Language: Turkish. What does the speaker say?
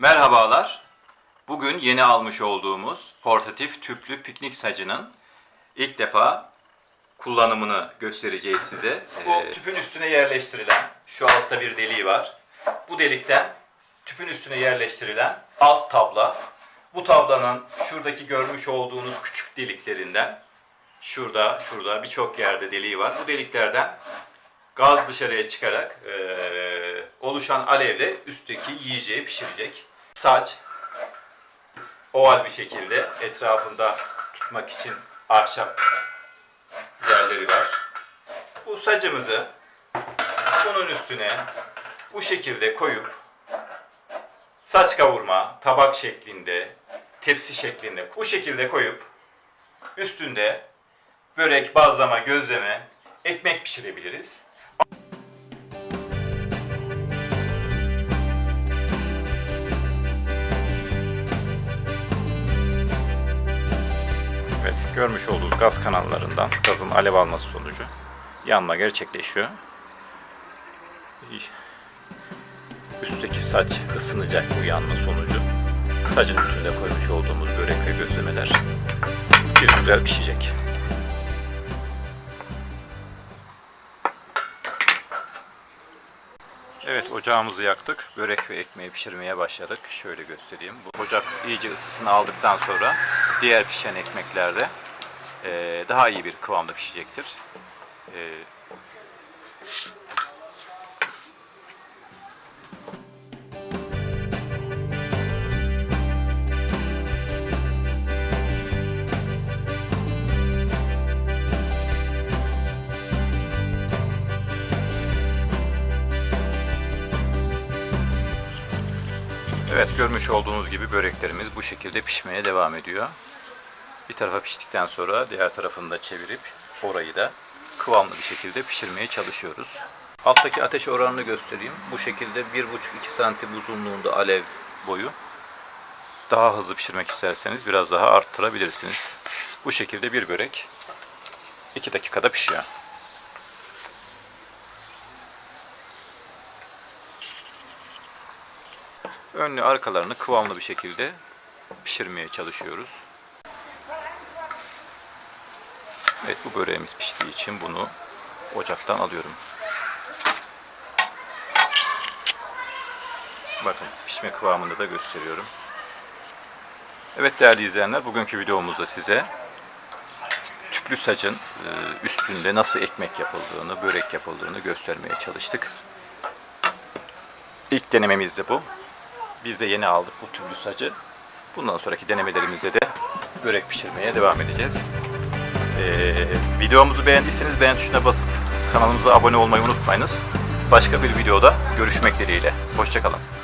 Merhabalar. Bugün yeni almış olduğumuz portatif tüplü piknik sacının ilk defa kullanımını göstereceğiz size. Bu tüpün üstüne yerleştirilen, şu altta bir deliği var. Bu delikten tüpün üstüne yerleştirilen alt tabla. Bu tablanın şuradaki görmüş olduğunuz küçük deliklerinden, şurada, şurada birçok yerde deliği var. Bu deliklerden gaz dışarıya çıkarak eee, oluşan alevle üstteki yiyeceği pişirecek. Saç oval bir şekilde etrafında tutmak için ahşap yerleri var. Bu sacımızı bunun üstüne bu şekilde koyup saç kavurma tabak şeklinde, tepsi şeklinde bu şekilde koyup üstünde börek, bazlama, gözleme, ekmek pişirebiliriz. Görmüş olduğunuz gaz kanallarından gazın alev alması sonucu yanma gerçekleşiyor. Üstteki saç ısınacak bu yanma sonucu. Sacın üstünde koymuş olduğumuz börek ve gözlemeler bir güzel pişecek. Evet ocağımızı yaktık. Börek ve ekmeği pişirmeye başladık. Şöyle göstereyim. Bu ocak iyice ısısını aldıktan sonra diğer pişen ekmeklerde eee, daha iyi bir kıvamda pişecektir. Eee, Evet görmüş olduğunuz gibi böreklerimiz bu şekilde pişmeye devam ediyor. Bir tarafa piştikten sonra diğer tarafını da çevirip orayı da kıvamlı bir şekilde pişirmeye çalışıyoruz. Alttaki ateş oranını göstereyim. Bu şekilde 1,5-2 santim uzunluğunda alev boyu. Daha hızlı pişirmek isterseniz biraz daha arttırabilirsiniz. Bu şekilde bir börek 2 dakikada pişiyor. Önlü arkalarını kıvamlı bir şekilde pişirmeye çalışıyoruz. Evet bu böreğimiz piştiği için bunu ocaktan alıyorum. Bakın pişme kıvamını da gösteriyorum. Evet değerli izleyenler bugünkü videomuzda size tüplü sacın e, üstünde nasıl ekmek yapıldığını, börek yapıldığını göstermeye çalıştık. İlk denememiz de bu. Biz de yeni aldık bu tüplü sacı. Bundan sonraki denemelerimizde de börek pişirmeye devam edeceğiz. Ee, videomuzu beğendiyseniz beğen tuşuna basıp kanalımıza abone olmayı unutmayınız. Başka bir videoda görüşmek dileğiyle. Hoşçakalın.